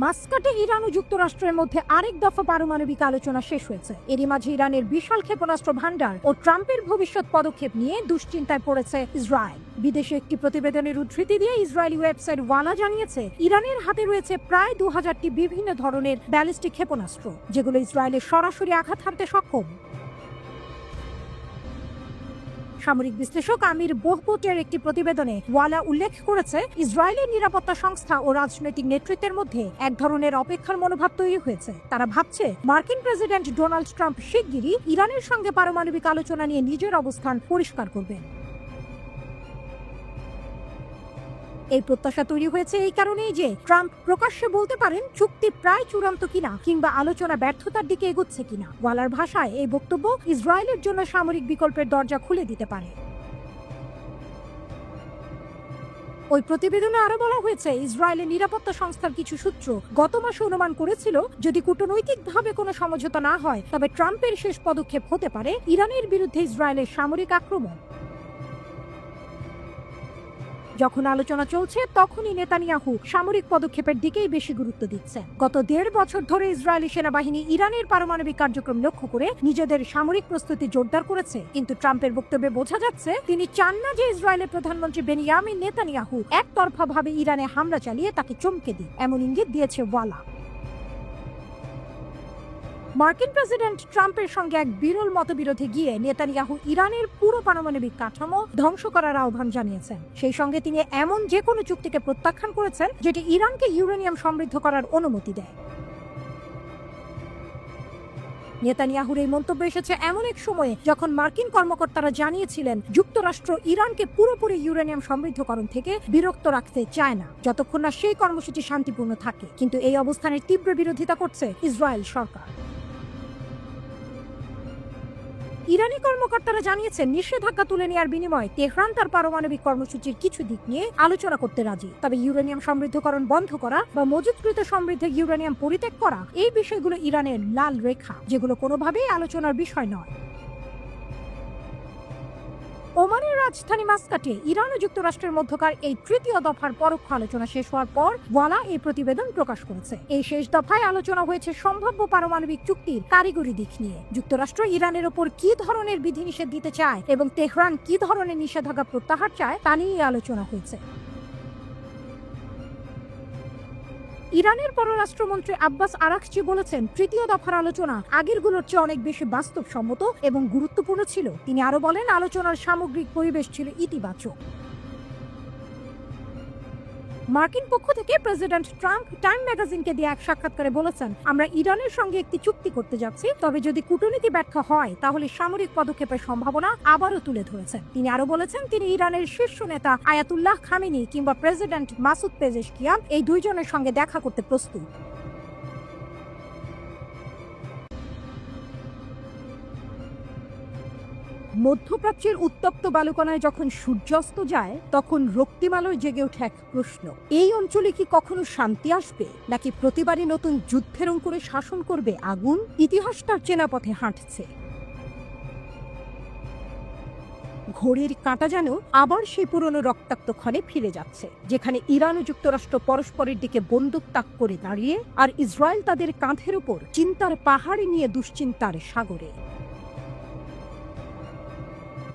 মাস্কাটে Iran ও যুক্তরাষ্ট্রের মধ্যে আরেক দফা পারমাণবিক আলোচনা শেষ হয়েছে। এরই মাঝে ইরানের বিশাল ক্ষেপণাস্ত্র ভান্ডার ও ট্রাম্পের ভবিষ্যৎ পদক্ষেপ নিয়ে দুশ্চিন্তায় পড়েছে ইসরায়েল। বিদেশে একটি প্রতিবেদনের উদ্ধৃতি দিয়ে ইসরায়েলি ওয়েবসাইট ওয়ালা জানিয়েছে, ইরানের হাতে রয়েছে প্রায় দু হাজারটি বিভিন্ন ধরনের ব্যালিস্টিক ক্ষেপণাস্ত্র, যেগুলো ইসরায়েলের সরাসরি আঘাত হানতে সক্ষম। সামরিক বিশ্লেষক আমির বহুপুটের একটি প্রতিবেদনে ওয়ালা উল্লেখ করেছে, ইসরায়েলের নিরাপত্তা সংস্থা ও রাজনৈতিক নেতৃত্বের মধ্যে এক ধরনের অপেক্ষার মনোভাব তৈরি হয়েছে। তারা ভাবছে, মার্কিন প্রেসিডেন্ট ডোনাল্ড ট্রাম্প শিগগিরই ইরানের সঙ্গে পারমাণবিক আলোচনা নিয়ে নিজের অবস্থান পরিষ্কার করবেন। এই প্রত্যাশা তৈরি হয়েছে এই কারণেই যে ট্রাম্প প্রকাশ্যে বলতে পারেন চুক্তি প্রায় চূড়ান্ত কিনা কিংবা আলোচনা ব্যর্থতার দিকে এগোচ্ছে কিনা। ওয়ালার ভাষায় এই বক্তব্য ইসরায়েলের জন্য সামরিক বিকল্পের দরজা খুলে দিতে পারে। ওই প্রতিবেদনে আরও বলা হয়েছে, ইসরায়েলের নিরাপত্তা সংস্থার কিছু সূত্র গত মাসে অনুমান করেছিল, যদি কূটনৈতিকভাবে কোনো সমঝোতা না হয়, তবে ট্রাম্পের শেষ পদক্ষেপ হতে পারে ইরানের বিরুদ্ধে ইসরায়েলের সামরিক আক্রমণ। যখন আলোচনা চলছে, তখনই নেতানিয়াহু সামরিক পদক্ষেপের দিকেই বেশি গুরুত্ব দিচ্ছে। গত দেড় বছর ধরে ইসরায়েলি সেনাবাহিনী ইরানের পারমাণবিক কার্যক্রম লক্ষ্য করে নিজেদের সামরিক প্রস্তুতি জোরদার করেছে। কিন্তু ট্রাম্পের বক্তব্যে বোঝা যাচ্ছে, তিনি চান না যে ইসরায়েলের প্রধানমন্ত্রী বেনিয়ামিন নেতানিয়াহু একতরফা ভাবে ইরানে হামলা চালিয়ে তাকে চমকে দিই এমন ইঙ্গিত দিয়েছে ওয়ালা। মার্কিন প্রেসিডেন্ট ট্রাম্পের সঙ্গে এক বিরল মতবিরোধে গিয়ে নেতানিয়াহু ইরানের পুরো পারমাণবিক কাঠামো ধ্বংস করার আহ্বান জানিয়েছেন। সেই সঙ্গে তিনি এমন যে কোনো চুক্তিকে প্রত্যাখ্যান করেছেন, যেটি ইরানকে ইউরেনিয়াম সমৃদ্ধ করার অনুমতি দেয়। নেতানিয়াহুর এই মন্তব্য এসেছে এমন এক সময়ে যখন মার্কিন কর্মকর্তারা জানিয়েছিলেন, যুক্তরাষ্ট্র ইরানকে পুরোপুরি ইউরেনিয়াম সমৃদ্ধকরণ থেকে বিরক্ত রাখতে চায় না। যতক্ষণ না সেই কর্মসূচি শান্তিপূর্ণ থাকে। কিন্তু এই অবস্থানের তীব্র বিরোধিতা করছে ইসরায়েল সরকার। ইরানি কর্মকর্তারা জানিয়েছেন, নিষেধাজ্ঞা তুলে নেওয়ার বিনিময়ে তেহরান তার পারমাণবিক কর্মসূচির কিছু দিক নিয়ে আলোচনা করতে রাজি। তবে ইউরেনিয়াম সমৃদ্ধকরণ বন্ধ করা বা মজুতকৃত সমৃদ্ধ ইউরেনিয়াম পরিত্যাগ করা, এই বিষয়গুলো ইরানের লাল রেখা, যেগুলো কোনোভাবেই আলোচনার বিষয় নয়। ওমানের রাজধানী মাস্কাটে ইরান ও যুক্তরাষ্ট্রের মধ্যকার এই তৃতীয় দফার পরোক্ষ আলোচনা শেষ হওয়ার পর ওয়ালা এই প্রতিবেদন প্রকাশ করেছে। এই শেষ দফায় আলোচনা হয়েছে সম্ভাব্য পারমাণবিক চুক্তির কারিগরি দিক নিয়ে। যুক্তরাষ্ট্র ইরানের ওপর কি ধরনের বিধিনিষেধ দিতে চায় এবং তেহরান কি ধরনের নিষেধাজ্ঞা প্রত্যাহার চায় তা নিয়ে আলোচনা হয়েছে। ইরানের পররাষ্ট্রমন্ত্রী আব্বাস আরাকচি বলেছেন, তৃতীয় দফার আলোচনা আগেরগুলোর চেয়ে অনেক বেশি বাস্তবসম্মত এবং গুরুত্বপূর্ণ ছিল। তিনি আরও বলেন, আলোচনার সামগ্রিক পরিবেশ ছিল ইতিবাচক। মার্কিন পক্ষ থেকে প্রেসিডেন্ট ট্রাম্প টাইম ম্যাগাজিনকে দিয়ে এক সাক্ষাৎকারে বলেছেন, আমরা ইরানের সঙ্গে একটি চুক্তি করতে যাচ্ছি, তবে যদি কূটনীতি ব্যর্থ হয়, তাহলে সামরিক পদক্ষেপের সম্ভাবনা আবারও তুলে ধরেছেন। তিনি আরও বলেছেন, তিনি ইরানের শীর্ষ নেতা আয়াতুল্লাহ খামিনি কিংবা প্রেসিডেন্ট মাসুদ পেজেশকিয়াম এই দুইজনের সঙ্গে দেখা করতে প্রস্তুত। মধ্যপ্রাচ্যের উত্তপ্ত বালুকনায় যখন সূর্যাস্ত যায়, তখন রক্তিমালয় জেগে ওঠে এক প্রশ্ন। এই অঞ্চলে কি কখনো শান্তি আসবে, নাকি প্রতিবারই নতুন যুদ্ধের অঙ্কুরে শাসন করবে আগুন? ইতিহাস তার চেনা পথে হাঁটছে। ঘড়ির কাঁটা যেন আবার সেই পুরনো রক্তাক্ত ক্ষণে ফিরে যাচ্ছে, যেখানে ইরান ও যুক্তরাষ্ট্র পরস্পরের দিকে বন্দুক তাক করে দাঁড়িয়ে, আর ইসরায়েল তাদের কাঁধের উপর চিন্তার পাহাড়ে নিয়ে দুশ্চিন্তার সাগরে।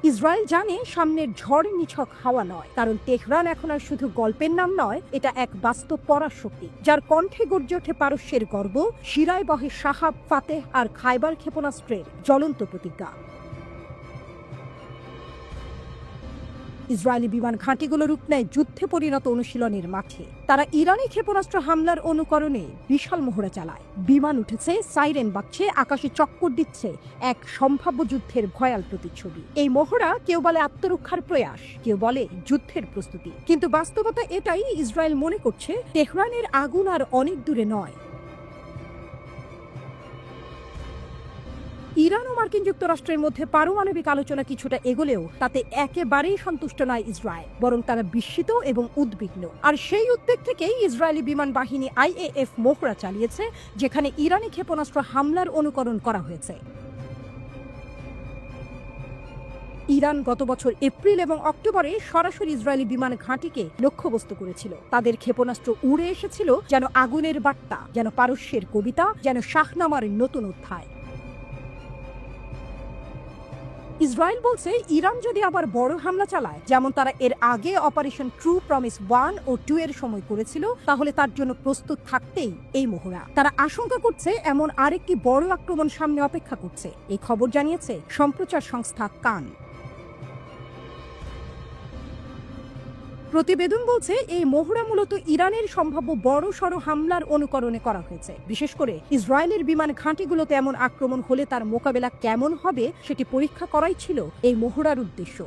ইসরায়েল জানে সামনের ঝড় নিছক হাওয়া নয়, কারণ তেহরান এখন আর শুধু গল্পের নাম নয়, এটা এক বাস্তব পরাশক্তি, যার কণ্ঠে গর্জে ওঠে পারস্যের গর্ব, শিরায় বহে সাহাব ফাতেহ আর খাইবার ক্ষেপণাস্ত্রের জ্বলন্ত প্রতিজ্ঞা। ইসরায়েলি বিমান ঘাঁটিগুলো রূপ নেয় যুদ্ধে পরিণত অনুশীলনের মাঠে। তারা ইরানি ক্ষেপণাস্ত্র হামলার অনুকরণে বিশাল মহড়া চালায়। বিমান উঠেছে, সাইরেন বাজছে আকাশে চক্কর দিচ্ছে এক সম্ভাব্য যুদ্ধের ভয়াল প্রতিচ্ছবি। এই মহড়া কেউ বলে আত্মরক্ষার প্রয়াস, কেউ বলে যুদ্ধের প্রস্তুতি। কিন্তু বাস্তবতা এটাই ইসরায়েল মনে করছে, তেহরানের আগুন আর অনেক দূরে নয়। ইরান ও মার্কিন যুক্তরাষ্ট্রের মধ্যে পারমাণবিক আলোচনা কিছুটা এগোলেও তাতে একেবারেই সন্তুষ্ট নয় ইসরায়েল, বরং তারা বিস্মিত এবং উদ্বিগ্ন। আর সেই উদ্বেগ থেকেই ইসরায়েলি বিমান বাহিনী আইএএফ মোহরা চালিয়েছে, যেখানে ইরানি ক্ষেপণাস্ত্র হামলার অনুকরণ করা হয়েছে। ইরান গত বছর এপ্রিল এবং অক্টোবরে সরাসরি ইসরায়েলি বিমান ঘাঁটিকে লক্ষ্যবস্তু করেছিল। তাদের ক্ষেপণাস্ত্র উড়ে এসেছিল যেন আগুনের বার্তা, যেন পারস্যের কবিতা, যেন শাহনামার নতুন অধ্যায়। ইসরায়েল বলছে ইরান যদি আবার বড় হামলা চালায়, যেমন তারা এর আগে অপারেশন ট্রু প্রমিস ওয়ান ও টু এর সময় করেছিল, তাহলে তার জন্য প্রস্তুত থাকতেই এই মহড়া তারা আশঙ্কা করছে এমন আরেকটি বড় আক্রমণ সামনে অপেক্ষা করছে। এই খবর জানিয়েছে সম্প্রচার সংস্থা কান। প্রতিবেদন বলছে, এই মহড়া মূলত ইরানের সম্ভাব্য বড় সড় হামলার অনুকরণে করা হয়েছে। বিশেষ করে ইসরায়েলের বিমান ঘাঁটিগুলোতে এমন আক্রমণ হলে তার মোকাবেলা কেমন হবে সেটি পরীক্ষা করাই ছিল এই মহড়ার উদ্দেশ্য।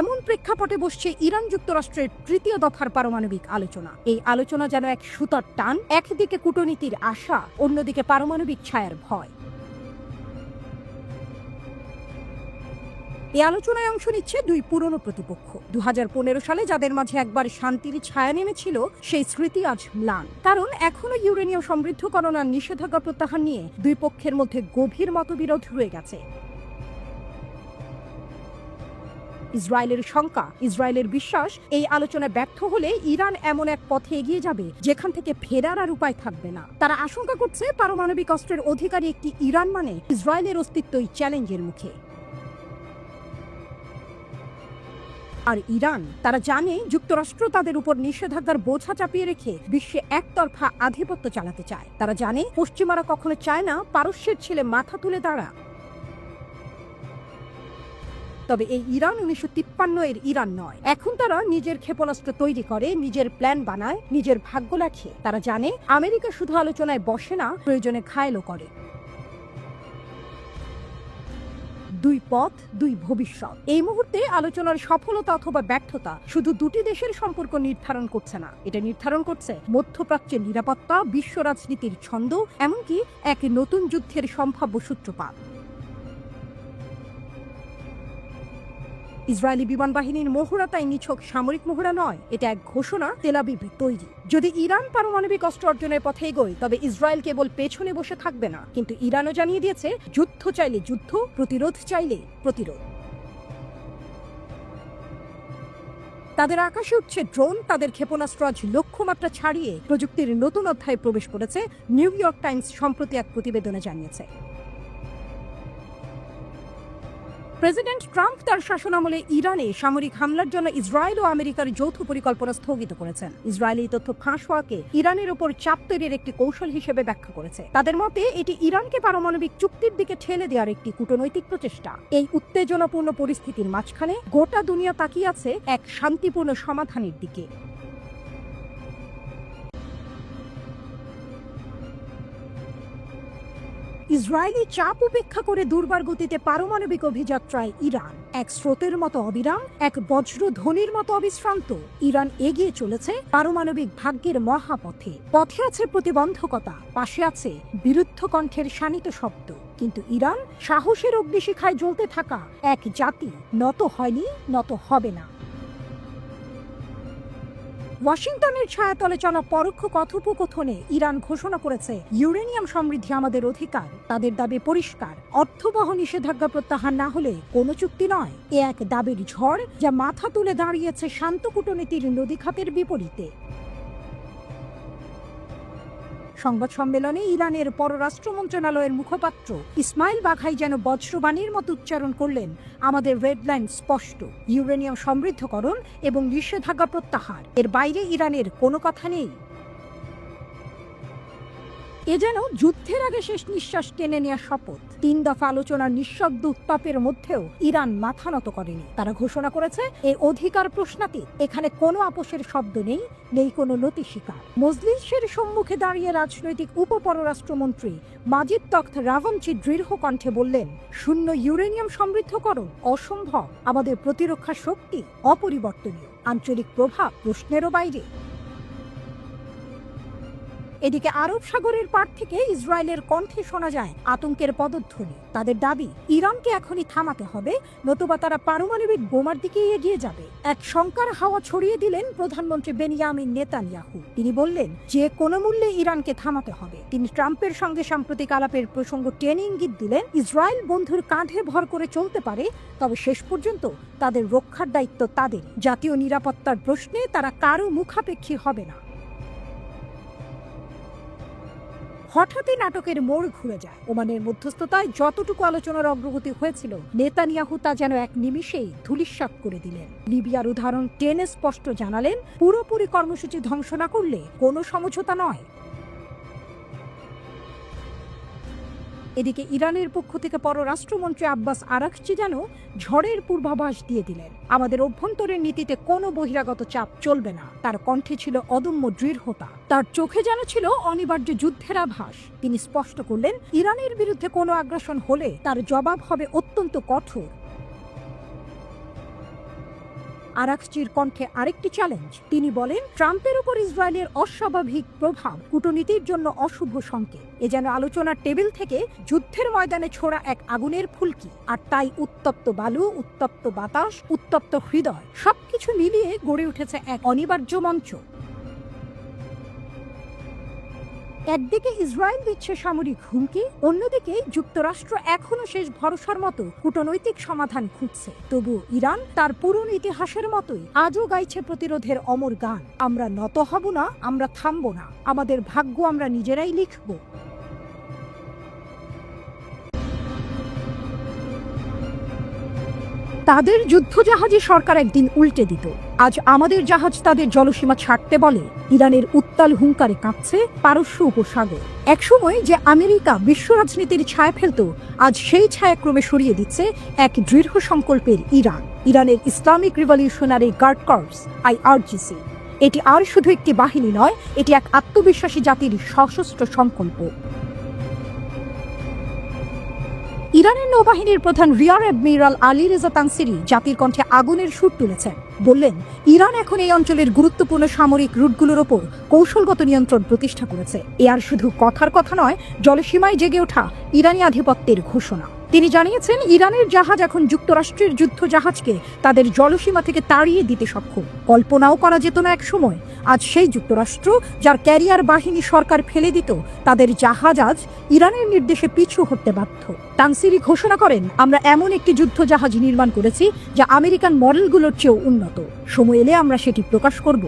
এমন প্রেক্ষাপটে বসছে ইরান যুক্তরাষ্ট্রের তৃতীয় দফার পারমাণবিক আলোচনা। এই আলোচনা যেন এক সুতার টান, একদিকে কূটনীতির আশা, অন্যদিকে পারমাণবিক ছায়ার ভয়। এই আলোচনায় অংশ নিচ্ছে দুই পুরনো প্রতিপক্ষ। দু হাজার পনেরো সালে যাদের মাঝে একবার শান্তির ছায়া নেমেছিল, সেই স্মৃতি আজ ম্লান। কারণ এখনও ইউরেনিয়াম সমৃদ্ধকরণ আর নিষেধাজ্ঞা প্রত্যাহার নিয়ে দুই পক্ষের মধ্যে গভীর মতবিরোধ রয়ে গেছে। ইসরায়েলের শঙ্কা, ইসরায়েলের বিশ্বাস, এই আলোচনায় ব্যর্থ হলে ইরান এমন এক পথে এগিয়ে যাবে, যেখান থেকে ফেরার আর উপায় থাকবে না। তারা আশঙ্কা করছে পারমাণবিক অস্ত্রের অধিকারী একটি ইরান মানে ইসরায়েলের অস্তিত্বই চ্যালেঞ্জের মুখে। আর ইরান, তারা জানে যুক্তরাষ্ট্র তাদের উপর নিষেধাজ্ঞার বোঝা চাপিয়ে রেখে বিশ্বে একতরফা আধিপত্য চালাতে চায়। তারা জানে পশ্চিমারা কখনো চায় না পারস্যের ছেলে মাথা তুলে দাঁড়া তবে এই ইরান উনিশশো তিপ্পান্ন এর ইরান নয়। এখন তারা নিজের ক্ষেপণাস্ত্র তৈরি করে, নিজের প্ল্যান বানায়, নিজের ভাগ্য লেখে তারা জানে আমেরিকা শুধু আলোচনায় বসে না, প্রয়োজনে ঘায়লও করে। দুই পথ, দুই ভবিষ্যৎ। এই মুহূর্তে আলোচনার সফলতা অথবা ব্যর্থতা শুধু দুটি দেশের সম্পর্ক নির্ধারণ করছে না। এটা নির্ধারণ করছে মধ্যপ্রাচ্যের নিরাপত্তা, বিশ্ব রাজনীতির ছন্দ, এমনকি এক নতুন যুদ্ধের সম্ভাব্য সূত্রপাত। ইসরায়েলি বিমান বাহিনীর মহড়া তাই নিছক সামরিক মহড়া নয়, এটা এক ঘোষণা তেলাবিব তৈরি। যদি ইরান পারমাণবিক অস্ত্র অর্জনের পথে এগোয়, তবে ইসরায়েল কেবল পেছনে বসে থাকবে না। কিন্তু ইরানও জানিয়ে দিয়েছে, যুদ্ধ চাইলে যুদ্ধ, প্রতিরোধ চাইলে প্রতিরোধ। তাদের আকাশে উঠছে ড্রোন, তাদের ক্ষেপণাস্ত্র আজ লক্ষ্যমাত্রা ছাড়িয়ে প্রযুক্তির নতুন অধ্যায়ে প্রবেশ করেছে, নিউ ইয়র্ক টাইমস সম্প্রতি এক প্রতিবেদনে জানিয়েছে। প্রেসিডেন্ট ট্রাম্প তার শাসনামলে ইরানে সামরিক হামলার জন্য ইসরায়েল ও আমেরিকার যৌথ পরিকল্পনা স্থগিত করেছেন। ইসরায়েলি তথ্য ফাঁস হওয়াকে ইরানের ওপর চাপ তৈরির একটি কৌশল হিসেবে ব্যাখ্যা করেছে। তাদের মতে, এটি ইরানকে পারমাণবিক চুক্তির দিকে ঠেলে দেওয়ার একটি কূটনৈতিক প্রচেষ্টা। এই উত্তেজনাপূর্ণ পরিস্থিতির মাঝখানে গোটা দুনিয়া তাকিয়ে আছে এক শান্তিপূর্ণ সমাধানের দিকে। ইসরায়েলি চাপ উপেক্ষা করে দুর্বার গতিতে পারমাণবিক অভিযাত্রায় ইরান। এক স্রোতের মতো অবিরাম, এক বজ্র ধ্বনির মতো অবিশ্রান্ত ইরান এগিয়ে চলেছে পারমাণবিক ভাগ্যের মহাপথে। পথে আছে প্রতিবন্ধকতা, পাশে আছে বিরুদ্ধ কণ্ঠের শানিত শব্দ। কিন্তু ইরান সাহসের অগ্নিশিখায় জ্বলতে থাকা এক জাতি নত হয়নি, নত হবে না। ওয়াশিংটনের ছায়াতলে চলা পরোক্ষ কথোপকথনে ইরান ঘোষণা করেছে, ইউরেনিয়াম সমৃদ্ধি আমাদের অধিকার, তাদের দাবি পরিষ্কার। অর্থবহ নিষেধাজ্ঞা প্রত্যাহার না হলে কোনো চুক্তি নয়। এ এক দাবির ঝড় যা মাথা তুলে দাঁড়িয়েছে শান্ত কূটনীতির নদীখাতের বিপরীতে। সংবাদ সম্মেলনে ইরানের পররাষ্ট্র মন্ত্রণালয়ের মুখপাত্র ইসমাইল বাঘাই যেন বজ্রবাণীর মতো উচ্চারণ করলেন, আমাদের রেড লাইন স্পষ্ট, ইউরেনিয়াম সমৃদ্ধকরণ এবং নিষেধাজ্ঞা প্রত্যাহার। এর বাইরে ইরানের কোনো কথা নেই। এ যেন যুদ্ধের আগে শেষ নিঃশ্বাস টেনে নেওয়া শপথ। তিন দফা আলোচনার নিঃশব্দ উত্তাপের মধ্যেও ইরান মাথা নত করেনি। তারা ঘোষণা করেছে এই অধিকার প্রশ্নাতীত, এখানে কোনো আপোষের শব্দ নেই নেই কোনো নতি স্বীকার। মজলিসের সম্মুখে দাঁড়িয়ে রাজনৈতিক উপপররাষ্ট্রমন্ত্রী মাজিদ তখ্ত রাভনচি দৃঢ় কণ্ঠে বললেন, শূন্য ইউরেনিয়াম সমৃদ্ধকরণ অসম্ভব। আমাদের প্রতিরক্ষা শক্তি অপরিবর্তনীয়। আঞ্চলিক প্রভাব প্রশ্নেরও বাইরে। এদিকে আরব সাগরের পার থেকে ইসরায়েলের কণ্ঠে শোনা যায় আতঙ্কের পদধ্বনি। তাদের দাবি, ইরানকে এখনই থামাতে হবে, নতুবা তারা পারমাণবিক বোমার দিকে এগিয়ে যাবে। এক শঙ্কার হাওয়া ছড়িয়ে দিলেন প্রধানমন্ত্রী বেনিয়ামিন নেতানিয়াহু। তিনি বললেন, যে কোনো মূল্যে ইরানকে থামাতে হবে। তিনি ট্রাম্পের সঙ্গে সাম্প্রতিক আলাপের প্রসঙ্গ টেনে ইঙ্গিত দিলেন, ইসরায়েল বন্ধুর কাঁধে ভর করে চলতে পারে, তবে শেষ পর্যন্ত তাদের রক্ষার দায়িত্ব তাদের। জাতীয় নিরাপত্তার প্রশ্নে তারা কারও মুখাপেক্ষী হবে না। হঠাৎই নাটকের মোড় ঘুরে যায়। ওমানের মধ্যস্থতায় যতটুকু আলোচনার অগ্রগতি হয়েছিল, নেতানিয়াহু তা যেন এক নিমিষেই ধুলিশ্বাক করে দিলেন। লিবিয়ার উদাহরণ টেনে স্পষ্ট জানালেন, পুরোপুরি কর্মসূচি ধ্বংস না করলে কোনো সমঝোতা নয়। এদিকে ইরানের পক্ষ থেকে পররাষ্ট্রমন্ত্রী আব্বাস আরাকচি যেন ঝড়ের পূর্বাভাস দিয়ে দিলেন। আমাদের অভ্যন্তরের নীতিতে কোনো বহিরাগত চাপ চলবে না। তার কণ্ঠে ছিল অদম্য দৃঢ়তা। তার চোখে যেন ছিল অনিবার্য যুদ্ধের আভাস। তিনি স্পষ্ট করলেন, ইরানের বিরুদ্ধে কোনো আগ্রাসন হলে তার জবাব হবে অত্যন্ত কঠোর। আরাকচির কণ্ঠে আরেকটি চ্যালেঞ্জ তিনি বলেন, ট্রাম্পের উপর ইসরায়েলের অস্বাভাবিক প্রভাব কূটনীতির জন্য অশুভ সংকেত। এ যেন আলোচনার টেবিল থেকে যুদ্ধের ময়দানে ছোড়া এক আগুনের ফুলকি। আর তাই উত্তপ্ত বালু, উত্তপ্ত বাতাস, উত্তপ্ত হৃদয় সবকিছু মিলিয়ে গড়ে উঠেছে এক অনিবার্য মঞ্চ। একদিকে ইসরায়েল দিচ্ছে সামরিক হুমকি, অন্যদিকে যুক্তরাষ্ট্র এখনও শেষ ভরসার মতো কূটনৈতিক সমাধান খুঁজছে। তবু ইরান তার পুরনো ইতিহাসের মতোই আজও গাইছে প্রতিরোধের অমর গান। আমরা নত হব না, আমরা থামবো না। আমাদের ভাগ্য আমরা নিজেরাই লিখব। তাদের যুদ্ধজাহাজে সরকার একদিন উল্টে দিত। আজ আমাদের জাহাজ তাদের জলসীমা ছাড়তে বলে। ইরানের উত্তাল হুঙ্কারে কাঁপছে পারস্য উপসাগর। একসময় যে আমেরিকা বিশ্ব রাজনীতির ছায়া ফেলত, আজ সেই ছায়া ক্রমে সরিয়ে দিচ্ছে এক দৃঢ় সংকল্পের ইরান। ইরানের Islamic revolutionary guard corps, IRGC. এটি আর শুধু একটি বাহিনী নয়, এটি এক আত্মবিশ্বাসী জাতির সশস্ত্র সংকল্প। ইরানের নৌবাহিনীর প্রধান rear admiral Ali Reza Tangsiri জাতির কণ্ঠে আগুনের সুর তুলেছেন। বললেন, ইরান এখন এই অঞ্চলের গুরুত্বপূর্ণ সামরিক রুটগুলোর ওপর কৌশলগত নিয়ন্ত্রণ প্রতিষ্ঠা করেছে। এ আর শুধু কথার কথা নয়, জলসীমায় জেগে ওঠা ইরানি আধিপত্যের ঘোষণা। তিনি জানিয়েছেন, ইরানের জাহাজ এখন যুক্তরাষ্ট্রের যুদ্ধ জাহাজকে তাদের জলসীমা থেকে তাড়িয়ে দিতে সক্ষম। কল্পনাও করা যেত না এক সময় আজ সেই যুক্তরাষ্ট্র, যার ক্যারিয়ার বাহিনী সরকার ফেলে দিত, তাদের জাহাজ আজ ইরানের নির্দেশে পিছু হতে বাধ্য। তানসিরি ঘোষণা করেন, আমরা এমন একটি যুদ্ধ জাহাজ নির্মাণ করেছি, যা আমেরিকান মডেলগুলোর চেয়েও উন্নত। সময় এলে আমরা সেটি প্রকাশ করব।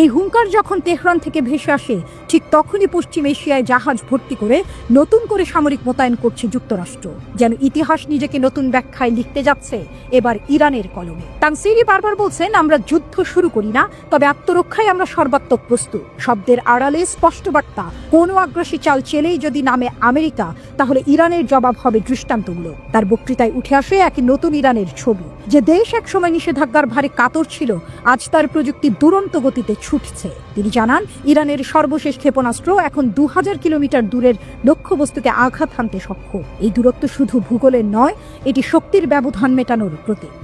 এই হুঙ্কার যখন তেহরান থেকে ভেসে আসে ঠিক তখনই পশ্চিম এশিয়ায় জাহাজ ভর্তি করে নতুন করে সামরিক মোতায়েন করছে যুক্তরাষ্ট্র, যেন ইতিহাস নিজেকে নতুন ব্যাখ্যায় লিখতে যাচ্ছে এবার ইরানের কলমে। তানসিরি বারবার বলছেন, আমরা যুদ্ধ শুরু করি না, তবে আত্মরক্ষায় আমরা সর্বাত্মক প্রস্তুত। শব্দের আড়ালে স্পষ্ট বার্তা, কোনো আগ্রাসী চাল চেলেই যদি নামে আমেরিকা, তাহলে ইরানের জবাব হবে দৃষ্টান্তমূলক। তার বক্তৃতায় উঠে আসে এক নতুন ইরানের ছবি, যে দেশ একসময় নিষেধাজ্ঞার ভারে কাতর ছিল, আজ তার প্রযুক্তি দুরন্ত গতিতে ছুটছে। তিনি জানান, ইরানের সর্বশেষ ক্ষেপণাস্ত্র এখন দু হাজার কিলোমিটার দূরের লক্ষ্যবস্তুকে আঘাত হানতে সক্ষম। এই দূরত্ব শুধু ভূগোলের নয়, এটি শক্তির ব্যবধান মেটানোর প্রতীক।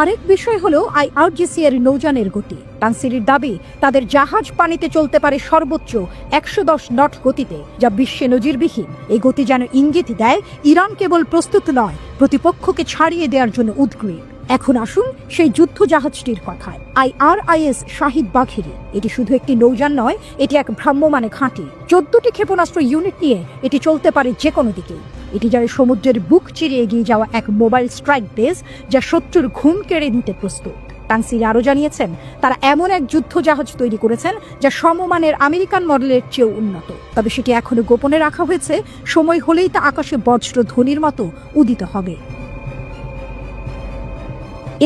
আরেক বিষয় হলো আইআরজিসি এর নৌযানের গতি। তানসিরির দাবি, তাদের জাহাজ পানিতে চলতে পারে সর্বোচ্চ একশো দশ নট গতিতে, যা বিশ্বে নজিরবিহীন। এই গতি যেন ইঙ্গিত দেয়, ইরান কেবল প্রস্তুত নয়, প্রতিপক্ষকে ছাড়িয়ে দেওয়ার জন্য উদ্গ্রীব। এখন আসুন সেই যুদ্ধ জাহাজটির কথায়। আইআরআইএস শাহিদ বাঘেরি, এটি শুধু একটি নৌযান নয়, এটি এক ভ্রাম্যমানে ঘাঁটি। চোদ্দটি ক্ষেপণাস্ত্র ইউনিট নিয়ে এটি চলতে পারে যে কোনো দিকেই এটি যারা সমুদ্রের বুক চিরে এগিয়ে যাওয়া এক মোবাইল স্ট্রাইক বেস যা শত্রুর ঘুম কেড়ে নিতে প্রস্তুত। তানসির আরও জানিয়েছেন, তারা এমন এক যুদ্ধ জাহাজ তৈরি করেছেন যা সমমানের আমেরিকান মডেলের চেয়েও উন্নত। তবে সেটি এখনও গোপনে রাখা হয়েছে, সময় হলেই তা আকাশে বজ্র ধ্বনির মতো উদিত হবে।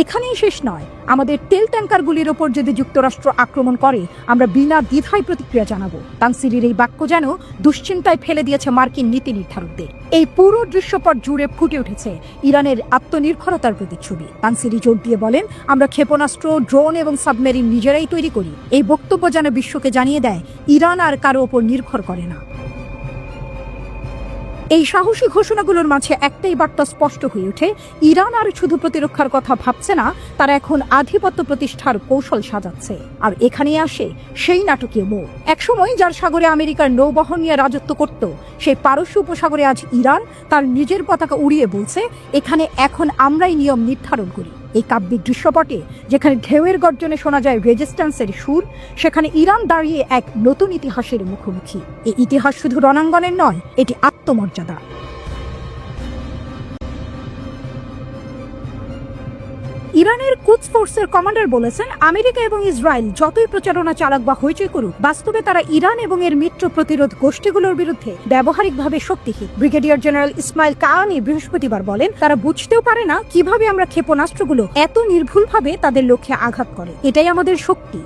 এখানেই শেষ নয়। আমাদের তেল ট্যাঙ্কারগুলির ওপর যদি যুক্তরাষ্ট্র আক্রমণ করে, আমরা বিনা দ্বিধায় প্রতিক্রিয়া জানাব। তানসিরির এই বাক্য যেন দুশ্চিন্তায় ফেলে দিয়েছে মার্কিন নীতি নির্ধারকদের। এই পুরো দৃশ্যপট জুড়ে ফুটে উঠেছে ইরানের আত্মনির্ভরতার প্রতিচ্ছবি। তানসিরি জোর দিয়ে বলেন, আমরা ক্ষেপণাস্ত্র, ড্রোন এবং সাবমেরিন নিজেরাই তৈরি করি। এই বক্তব্য যেন বিশ্বকে জানিয়ে দেয়, ইরান আর কারও ওপর নির্ভর করে না। এই সাহসী ঘোষণাগুলোর মাঝে একটাই বার্তা স্পষ্ট হয়ে ওঠে। ইরান আর শুধু প্রতিরক্ষার কথা ভাবছে না, তারা এখন আধিপত্য প্রতিষ্ঠার কৌশল সাজাচ্ছে। আর এখানে আসে সেই নাটকীয় মোড়। একসময় যার সাগরে আমেরিকার নৌবহর নিয়ে রাজত্ব করত সেই পারস্য উপসাগরে আজ ইরান তার নিজের পতাকা উড়িয়ে বলছে, এখানে এখন আমরাই নিয়ম নির্ধারণ করি। এই কাব্যিক দৃশ্যপটে, যেখানে ঢেউয়ের গর্জনে শোনা যায় রেজিস্ট্যান্সের সুর, সেখানে ইরান দাঁড়িয়ে এক নতুন ইতিহাসের মুখোমুখি। এই ইতিহাস শুধু রণাঙ্গনের নয়, এটি আত্মমর্যাদা। ইরানের কুচ ফোর্সের কমান্ডার বলেছেন, আমেরিকা এবং ইসরায়েল যতই প্রচারণা চালাক বা হইচই করুক, বাস্তবে তারা ইরান এবং এর মিত্র প্রতিরোধ গোষ্ঠীগুলোর বিরুদ্ধে ব্যবহারিকভাবে শক্তিহীন। ব্রিগেডিয়ার জেনারেল ইসমাইল কাহানি বৃহস্পতিবার বলেন, তারা বুঝতেও পারে না কীভাবে আমরা ক্ষেপণাস্ত্রগুলো এত নির্ভুলভাবে তাদের লক্ষ্যে আঘাত করে। এটাই আমাদের শক্তি।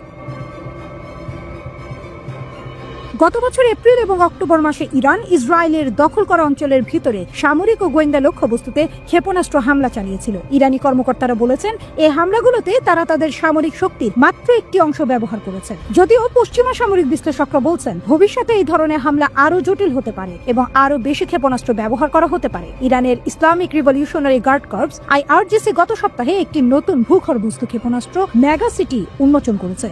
গত বছর এপ্রিল এবং অক্টোবর মাসে ইরান, ইসরায়েলের দখল করা অঞ্চলের ভিতরে সামরিক ও গোয়েন্দা লক্ষ্যবস্তুতে ক্ষেপণাস্ত্র হামলা চালিয়েছিল। ইরানি কর্মকর্তারা বলেছেন এই হামলাগুলোতে তারা তাদের সামরিক শক্তির মাত্র একটি অংশ ব্যবহার করেছেন। যদিও পশ্চিমা সামরিক বিশ্লেষকরা বলছেন, ভবিষ্যতে এই ধরনের হামলা আরও জটিল হতে পারে এবং আরও বেশি ক্ষেপণাস্ত্র ব্যবহার করা হতে পারে। ইরানের Islamic revolutionary guard corps, IRGC গত সপ্তাহে একটি নতুন ভূখর বস্তু ক্ষেপণাস্ত্র মেগা সিটি উন্মোচন করেছে।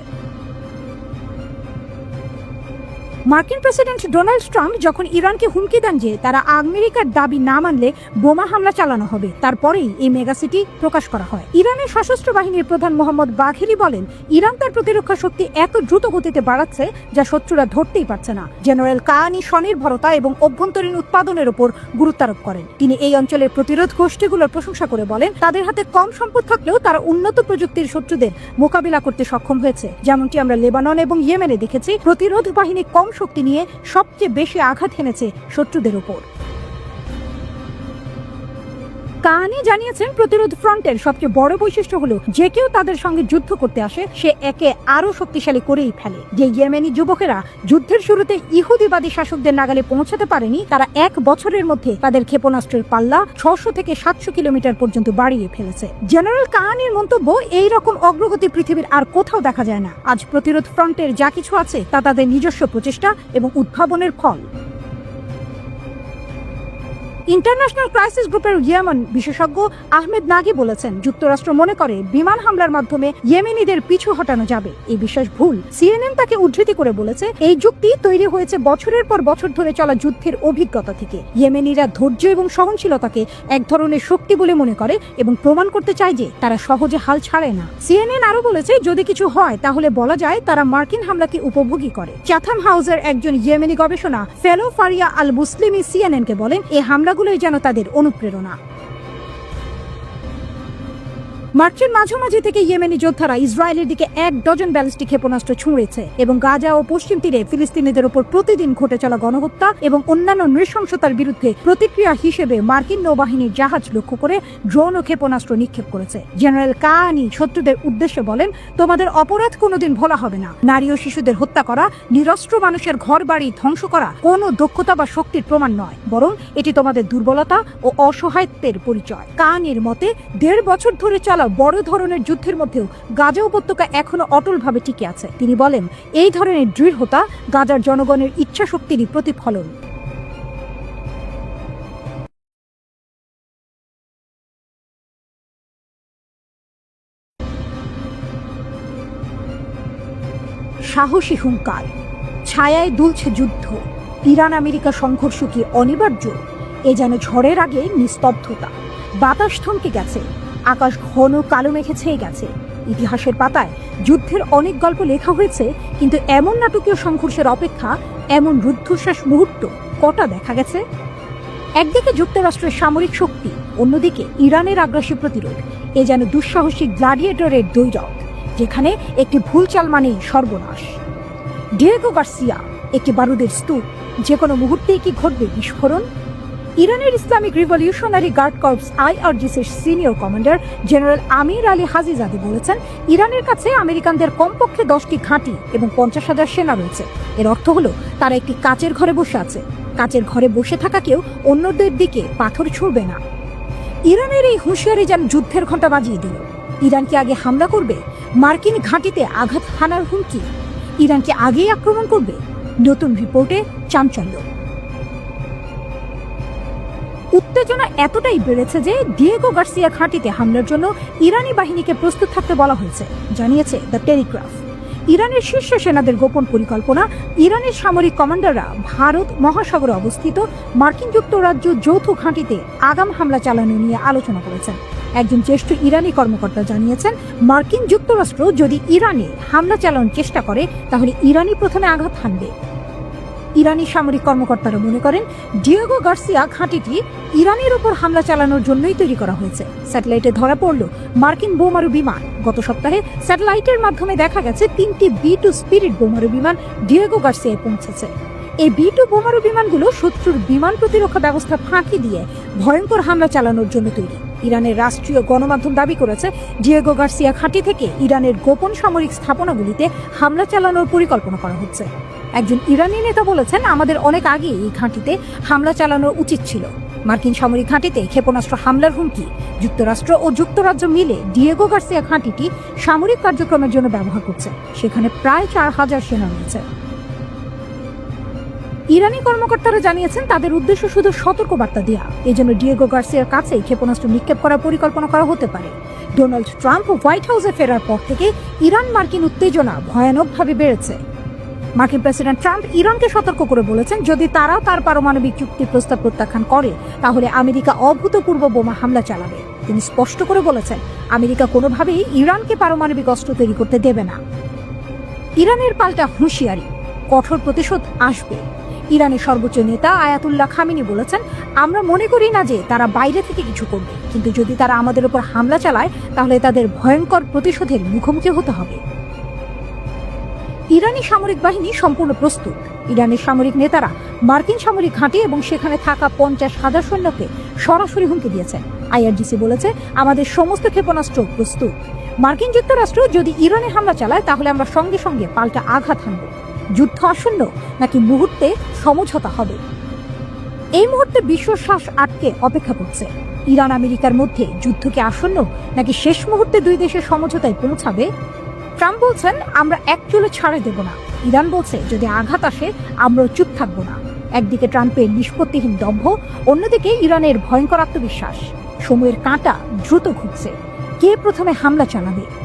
মার্কিন প্রেসিডেন্ট ডোনাল্ড ট্রাম্প যখন ইরানকে হুমকি দেন যে তারা আমেরিকার দাবি না মানলে বোমা হামলা চালানো হবে, তারপরেই এই মেগাসিটি প্রকাশ করা হয়। ইরানের সশস্ত্র বাহিনীর প্রধান মোহাম্মদ বাঘেরি বলেন, ইরান তার প্রতিরক্ষা শক্তি এত দ্রুত গতিতে বাড়াচ্ছে যা শত্রুরা ধরতেই পারছে না। জেনারেল কায়ানি স্বনির্ভরতা এবং অভ্যন্তরীণ উৎপাদনের উপর গুরুত্ব আরোপ করেন। তিনি এই অঞ্চলের প্রতিরোধ গোষ্ঠীগুলোর প্রশংসা করে বলেন, তাদের হাতে কম সম্পদ থাকলেও তারা উন্নত প্রযুক্তির শত্রুদের মোকাবিলা করতে সক্ষম হয়েছে। যেমনটি আমরা লেবানন এবং ইয়েমেনে দেখেছি, প্রতিরোধ বাহিনী কম শক্তি নিয়ে সবচেয়ে বেশি আঘাত হেনেছে শত্রুদের ওপর কাহানি জানিয়েছেন প্রতিরোধ ফ্রন্টের সবচেয়ে বড় বৈশিষ্ট্য হলো, যে কেউ তাদের সঙ্গে যুদ্ধ করতে আসে, সে একে আরও শক্তিশালী করেই ফেলে। যে ইয়েমেনি যুবকেরা যুদ্ধের শুরুতে ইহুদিবাদী শাসকদের নাগালে পৌঁছাতে পারেনি, তারা এক বছরের মধ্যে তাদের ক্ষেপণাস্ত্রের পাল্লা ছশো থেকে সাতশো কিলোমিটার পর্যন্ত বাড়িয়ে ফেলেছে। জেনারেল কাহানির মন্তব্য, এই রকম অগ্রগতি পৃথিবীর আর কোথাও দেখা যায় না। আজ প্রতিরোধ ফ্রন্টের যা কিছু আছে, তা তাদের নিজস্ব প্রচেষ্টা এবং উদ্ভাবনের ফল। ইন্টারন্যাশনাল ক্রাইসিস গ্রুপের ইয়েমন বিশেষজ্ঞ আহমেদ নাগি বলেছেন, যুক্তরাষ্ট্র মনে করে বিমান হামলার মাধ্যমে ইয়েমেনিদের পিছু হটানো যাবে। এই বিশ্বাস ভুল। সিএনএন তাকে উদ্ধৃতি করে বলেছে, এই যুক্তি তৈরি হয়েছে বছরের পর বছর ধরে চলা যুদ্ধের অভিজ্ঞতা থেকে। ইয়েমেনিরা ধৈর্য এবং সহনশীলতাকে এক ধরনের শক্তি বলে মনে করে এবং প্রমাণ করতে চায় যে তারা সহজে হাল ছাড়ে না। সিএনএন আরও বলেছে, যদি কিছু হয়, তাহলে বলা যায় তারা মার্কিন হামলাকে উপভোগী করে। চাথাম হাউসের একজন ইয়েমেনি গবেষণা ফেলো ফারিয়া আল মুসলিমি সিএনএন কে বলেন এই হামলাগুলোই যেন তাদের অনুপ্রেরণা। মার্চের মাঝামাঝি থেকে ইয়েমেনি যোদ্ধারা ইসরায়েলের দিকে এক ডজন ব্যালিস্টিক ক্ষেপণাস্ত্র ছুঁড়েছে এবং গাজা ও পশ্চিম তীরে ফিলিস্তিনিদের উপর প্রতিদিন ঘটে চলা গণহত্যা এবং অন্যান্য নৃশংসতার বিরুদ্ধে প্রতিক্রিয়া হিসেবে মার্কিন নৌবাহিনীর জাহাজ লক্ষ্য করে ড্রোন ও ক্ষেপণাস্ত্র নিক্ষেপ করেছে। জেনারেল কাহানি শত্রুদের উদ্দেশ্যে বলেন, তোমাদের অপরাধ কোনোদিন ভোলা হবে না। নারী ও শিশুদের হত্যা করা, নিরস্ত্র মানুষের ঘর বাড়ি ধ্বংস করা কোনো দক্ষতা বা শক্তির প্রমাণ নয়, বরং এটি তোমাদের দুর্বলতা ও অসহায়ত্বের পরিচয়। কাহানির মতে, দেড় বছর ধরে চলা বড় ধরনের যুদ্ধের মধ্যেও গাজা উপত্যকা এখনও অটলভাবে টিকে আছে। তিনি বলেন, এই ধরনের দৃঢ়তা গাজার জনগণের ইচ্ছা শক্তিরই প্রতিফলন। সাহসী হুঙ্কার, ছায়ায় দুলছে যুদ্ধ, ইরান আমেরিকা সংঘর্ষ কি অনিবার্য? এ যেন ঝড়ের আগে নিস্তব্ধতা, বাতাস থমকে গেছে। আকাশ ঘন কালো মেঘে ছেয়ে গেছে। ইতিহাসের পাতায় যুদ্ধের অনেক গল্প লেখা হয়েছে, কিন্তু এমন নাটকীয় সংঘর্ষের অপেক্ষা, এমন রুদ্ধশ্বাস মুহূর্ত কটা দেখা গেছে? একদিকে যুক্তরাষ্ট্রের সামরিক শক্তি, অন্যদিকে ইরানের আগ্রাসী প্রতিরোধ, এ যেন দুঃসাহসিক গ্লাডিয়েটরের দৈরথ যেখানে একটি ভুল চাল মানেই সর্বনাশ। ডিয়েগো গার্সিয়া, একটি বারুদের স্তূপ যে কোনো মুহূর্তেই কি ঘটবে বিস্ফোরণ? ইরানের Islamic revolutionary guard corps আইআরজিসির senior commander general Amir Ali Hajizadeh বলেছেন, ইরানের কাছে আমেরিকানদের কমপক্ষে দশটি ঘাঁটি এবং পঞ্চাশ হাজার সেনা রয়েছে। এর অর্থ হলো, তারা একটি কাচের ঘরে বসে আছে। কাচের ঘরে বসে থাকা কেউ অন্যদের দিকে পাথর ছুড়বে না। ইরানের এই হুঁশিয়ারি যেন যুদ্ধের ঘণ্টা বাজিয়ে দিল। ইরান কি আগে হামলা করবে? মার্কিন ঘাঁটিতে আঘাত হানার হুমকি? ইরান কি আগেই আক্রমণ করবে? নতুন রিপোর্টে চাঞ্চল্য। উত্তেজনা এতটাই বেড়েছে যে ডিয়েগো গার্সিয়া ঘাঁটিতে হামলার জন্য ইরানি বাহিনীকে প্রস্তুত থাকতে বলা হয়েছে, জানিয়েছে দ্য টেলিগ্রাফ ইরানের শীর্ষ সেনাদের গোপন পরিকল্পনা, ইরানের সামরিক কমান্ডাররা ভারত মহাসাগরে অবস্থিত মার্কিন যুক্তরাজ্য যৌথ ঘাঁটিতে আগাম হামলা চালানো নিয়ে আলোচনা করেছেন। একজন জ্যেষ্ঠ ইরানি কর্মকর্তা জানিয়েছেন, মার্কিন যুক্তরাষ্ট্র যদি ইরানে হামলা চালানোর চেষ্টা করে, তাহলে ইরানি প্রথমে আঘাত হানবে। ইরানি সামরিক কর্মকর্তারা মনে করেন ডিয়েগো গার্সিয়া ঘাঁটিটি ইরানের উপর হামলা চালানোর জন্যই তৈরি করা হয়েছে। স্যাটেলাইটে ধরা পড়ল মার্কিন বোমারু বিমান। গত সপ্তাহে স্যাটেলাইটের মাধ্যমে দেখা গেছে তিনটি বি টু স্পিরিট বোমারু বিমান ডিয়েগো গার্সিয়ায় পৌঁছেছে। এই বি টু বোমারু বিমানগুলো শত্রুর বিমান প্রতিরক্ষা ব্যবস্থা ফাঁকি দিয়ে ভয়ঙ্কর হামলা চালানোর জন্য তৈরি। ইরানের রাষ্ট্রীয় গণমাধ্যম দাবি করেছে, ডিয়েগো গার্সিয়া ঘাঁটি থেকে ইরানের গোপন সামরিক স্থাপনাগুলিতে হামলা চালানোর পরিকল্পনা করা হচ্ছে। একজন ইরানি নেতা বলেছেন, আমাদের অনেক আগে এই ঘাঁটিতে হামলা চালানো উচিত ছিল। মার্কিন সামরিক ঘাঁটিতে ক্ষেপণাস্ত্র হামলার হুমকি, যুক্তরাষ্ট্র ও যুক্তরাজ্য মিলে ডিয়েগো গার্সিয়া ঘাঁটিটি সামরিক কার্যক্রমের জন্য ব্যবহার করছে। সেখানে প্রায় চার হাজার সেনা রয়েছে। ইরানি কর্মকর্তারা জানিয়েছেন তাদের উদ্দেশ্য শুধু সতর্কবার্তা দেওয়া এজন্য ডিয়েগো গার্সিয়ার কাছেই ক্ষেপণাস্ত্র নিক্ষেপ করার পরিকল্পনা করা হতে পারে। ডোনাল্ড ট্রাম্প হোয়াইট হাউসে ফেরার পর থেকে ইরান মার্কিন উত্তেজনা ভয়ানকভাবে বেড়েছে। মার্কিন প্রেসিডেন্ট ট্রাম্প ইরানকে সতর্ক করে বলেছেন, যদি তারা তার পারমাণবিক চুক্তি প্রস্তাব প্রত্যাখ্যান করে, তাহলে আমেরিকা অভূতপূর্ব বোমা হামলা চালাবে। তিনি স্পষ্ট করে বলেছেন, আমেরিকা কোনোভাবেই ইরানকে পারমাণবিক অস্ত্র তৈরি করতে দেবে না। ইরানের পাল্টা হুঁশিয়ারি, কঠোর প্রতিশোধ আসবে। ইরানের সর্বোচ্চ নেতা আয়াতুল্লাহ খামিনি বলেছেন, আমরা মনে করি না যে তারা বাইরে থেকে কিছু করবে। কিন্তু যদি তারা আমাদের উপর হামলা চালায়, তাহলে তাদের ভয়ঙ্কর প্রতিশোধের মুখোমুখি হতে হবে। ইরানি সামরিক বাহিনী সম্পূর্ণ প্রস্তুত। ইরানের সামরিক নেতারা মার্কিন সামরিক ঘাঁটি এবং সেখানে থাকা পঞ্চাশ হাজার সৈন্যকে সরাসরি হুমকি দিয়েছে আইআরজিসি বলেছে, আমাদের সমস্ত ক্ষেপণাস্ত্র প্রস্তুত। মার্কিন যুক্তরাষ্ট্র যদি ইরানে হামলা চালায়, তাহলে আমরা সঙ্গে সঙ্গে পাল্টা আঘাত হানব। যুদ্ধ আসন্ন নাকি মুহূর্তে সমঝোতা হবে? এই মুহূর্তে বিশ্ব শ্বাস আটকে অপেক্ষা করছে। ইরান, আমেরিকার মধ্যে যুদ্ধকে আসন্ন নাকি শেষ মুহূর্তে দুই দেশের সমঝোতায় পৌঁছাবে? ট্রাম্প বলছেন, আমরা এক চুলে ছাড়ে দেব না। ইরান বলছে, যদি আঘাত আসে, আমরাও চুপ থাকব না। একদিকে ট্রাম্পের নিষ্পত্তিহীন দম্ভ, অন্যদিকে ইরানের ভয়ঙ্কর আত্মবিশ্বাস। সময়ের কাঁটা দ্রুত ঘুরছে। কে প্রথমে হামলা চালাবে?